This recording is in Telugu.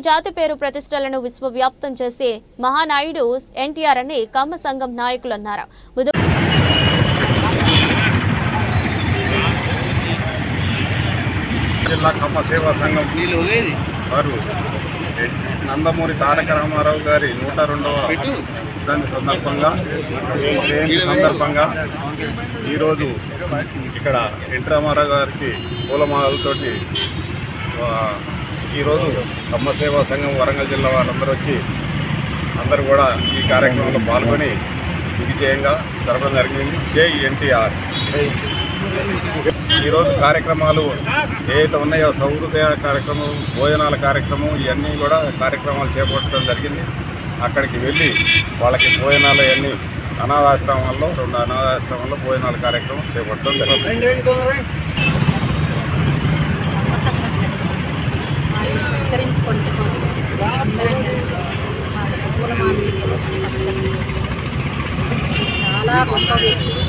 జాతి పేరు ప్రతిష్టలను విశ్వవ్యాప్తం చేసే మహానాయుడు ఎన్టీఆర్ అని కమ్మ సంఘం నాయకులు అన్నారు జిల్లా కమ్మ సేవా సంఘం వారు నందమూరి తారక రామారావు గారి నూట రెండవ దాని సందర్భంగా జయంతి సందర్భంగా ఈరోజు ఇక్కడ ఎన్టీ రామారావు గారికి పూలమాలతోటి ఈరోజు కమ్మ సేవా సంఘం వరంగల్ జిల్లా వాళ్ళందరూ వచ్చి అందరూ కూడా ఈ కార్యక్రమంలో పాల్గొని విజయంగా జరపడం జరిగింది. జై ఎన్టీఆర్. ఈరోజు కార్యక్రమాలు ఏవైతే ఉన్నాయో సౌహృదయ కార్యక్రమం భోజనాల కార్యక్రమం ఇవన్నీ కూడా కార్యక్రమాలు చేపట్టడం జరిగింది. అక్కడికి వెళ్ళి వాళ్ళకి భోజనాలు ఇవన్నీ అనాథాశ్రమాల్లో రెండు అనాథాశ్రమాల్లో భోజనాల కార్యక్రమం చేపట్టడం జరిగింది. Ná cao.